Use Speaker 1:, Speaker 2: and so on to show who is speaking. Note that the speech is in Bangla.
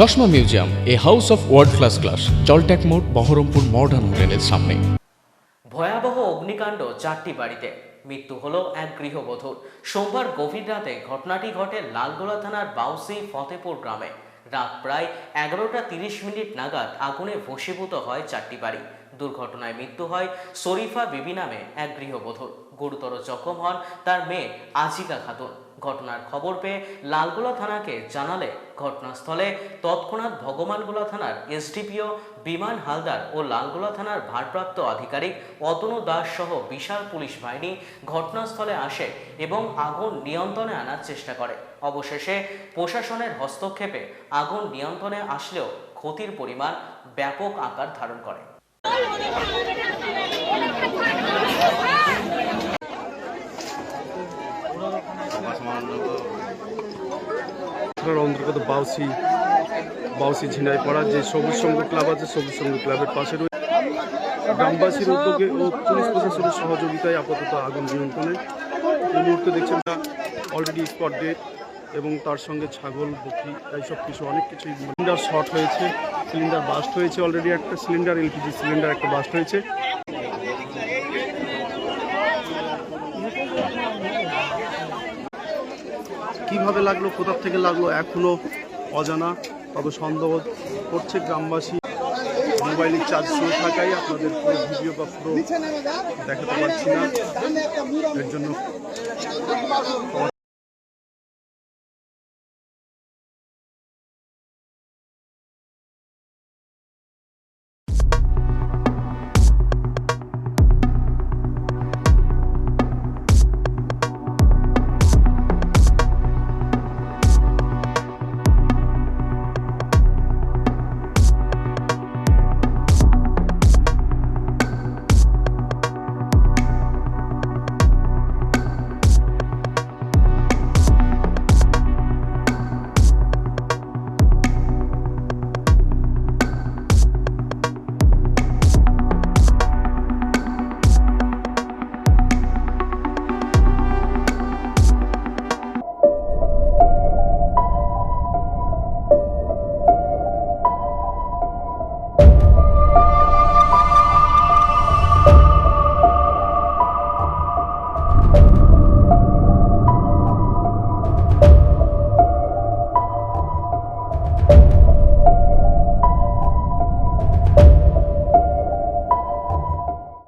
Speaker 1: চশমা museum, a house of world class class জলট্যাক মোড়, বহরমপুর মডার্ন হোটেলের সামনে।
Speaker 2: ভয়াবহ অগ্নিকাণ্ড চারটি বাড়িতে। মৃত্যু হলো এক গৃহবধূর। সোমবার গভীর রাতে ঘটনাটি ঘটে লালগোলা থানার বাউসি ফতেপুর গ্রামে। রাত প্রায় এগারোটা তিরিশ মিনিট নাগাদ আগুনে ভসীভূত হয় চারটি বাড়ি। দুর্ঘটনায় মৃত্যু হয়। শরীফা বিবি নামে এক গৃহবধূর গুরুতর জখম হন তার মেয়ে আজিকা খাতুন। ঘটনার খবর পেয়ে লালগোলা থানাকে জানালে ঘটনাস্থলে। তৎক্ষণাৎ ভগবানগোলা থানার এসডিপিও বিমান হালদার ও লালগোলা থানার ভারপ্রাপ্ত আধিকারিক অতনু দাস সহ বিশাল পুলিশ বাহিনী ঘটনাস্থলে আসে এবং আগুন নিয়ন্ত্রণে আনার চেষ্টা করে। অবশেষে প্রশাসনের হস্তক্ষেপে আগুন নিয়ন্ত্রণে আসলেও ক্ষতির পরিমাণ ব্যাপক আকার ধারণ করে।
Speaker 3: অন্তর্গত বাউসি বাউসি ঝিনাই পড়া যে সবুজ সংঘ ক্লাব আছে, সবুজ সংঘ ক্লাবের পাশে রয়েছে গ্রামবাসীর উদ্যোগে ও পুলিশ প্রশাসনের সহযোগিতায় আপাতত আগুন নিয়ন্ত্রণে। এই মুহূর্তে দেখছেন অলরেডি স্পট ডেট এবং তার সঙ্গে ছাগল, বকরি, এইসব কিছু অনেক কিছুই সিলিন্ডার শর্ট হয়েছে, সিলিন্ডার বাস্ট হয়েছে অলরেডি একটা সিলিন্ডার, এলপিজি সিলিন্ডার একটা বাস্ট হয়েছে। কীভাবে লাগল, কোথা থেকে লাগল, এখনও অজানা, তবে সন্দেহ করছে গ্রামবাসী। মোবাইলের চার্জ শুরু থাকায় আপনাদের পুরো ভিডিও বা পুরো দেখাতে পারছি না। এর জন্য